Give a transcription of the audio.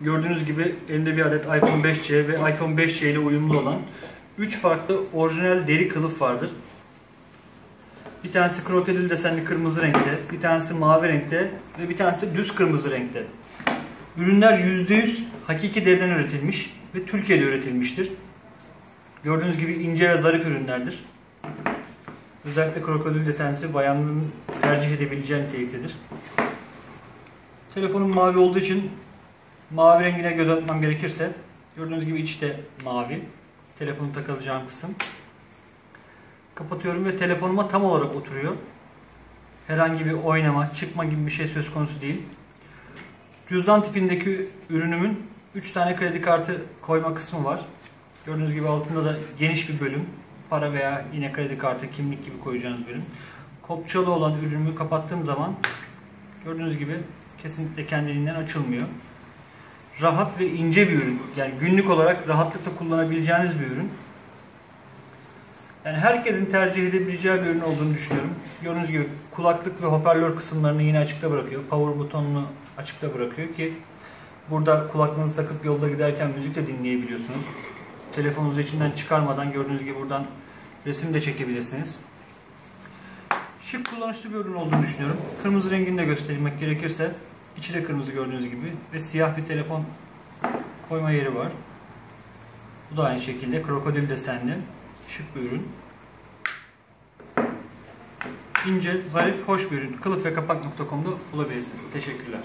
Gördüğünüz gibi elimde bir adet iPhone 5C ve iPhone 5C ile uyumlu olan 3 farklı orijinal deri kılıf vardır. Bir tanesi krokodil desenli kırmızı renkte, bir tanesi mavi renkte ve bir tanesi düz kırmızı renkte. Ürünler %100 hakiki deriden üretilmiş ve Türkiye'de üretilmiştir. Gördüğünüz gibi ince ve zarif ürünlerdir. Özellikle krokodil desensi bayanların tercih edebileceği niteliktedir. Telefonum mavi olduğu için mavi rengine göz atmam gerekirse gördüğünüz gibi içte mavi. Telefonu takılacağım kısım. Kapatıyorum ve telefonuma tam olarak oturuyor. Herhangi bir oynama, çıkma gibi bir şey söz konusu değil. Cüzdan tipindeki ürünümün 3 tane kredi kartı koyma kısmı var. Gördüğünüz gibi altında da geniş bir bölüm. Para veya yine kredi kartı, kimlik gibi koyacağınız bölüm. Kopçalı olan ürünümü kapattığım zaman gördüğünüz gibi kesinlikle kendiliğinden açılmıyor. Rahat ve ince bir ürün. Yani günlük olarak rahatlıkla kullanabileceğiniz bir ürün. Yani herkesin tercih edebileceği bir ürün olduğunu düşünüyorum. Gördüğünüz gibi kulaklık ve hoparlör kısımlarını yine açıkta bırakıyor. Power butonunu açıkta bırakıyor ki burada kulaklığınızı takıp yolda giderken müzik de dinleyebiliyorsunuz. Telefonunuzu içinden çıkarmadan gördüğünüz gibi buradan resim de çekebilirsiniz. Şık kullanışlı bir ürün olduğunu düşünüyorum. Kırmızı rengini de göstermek gerekirse içi de kırmızı gördüğünüz gibi ve siyah bir telefon koyma yeri var. Bu da aynı şekilde krokodil desenli şık bir ürün. İnce, zarif, hoş bir ürün. Kılıf ve kapak.com'da bulabilirsiniz. Teşekkürler.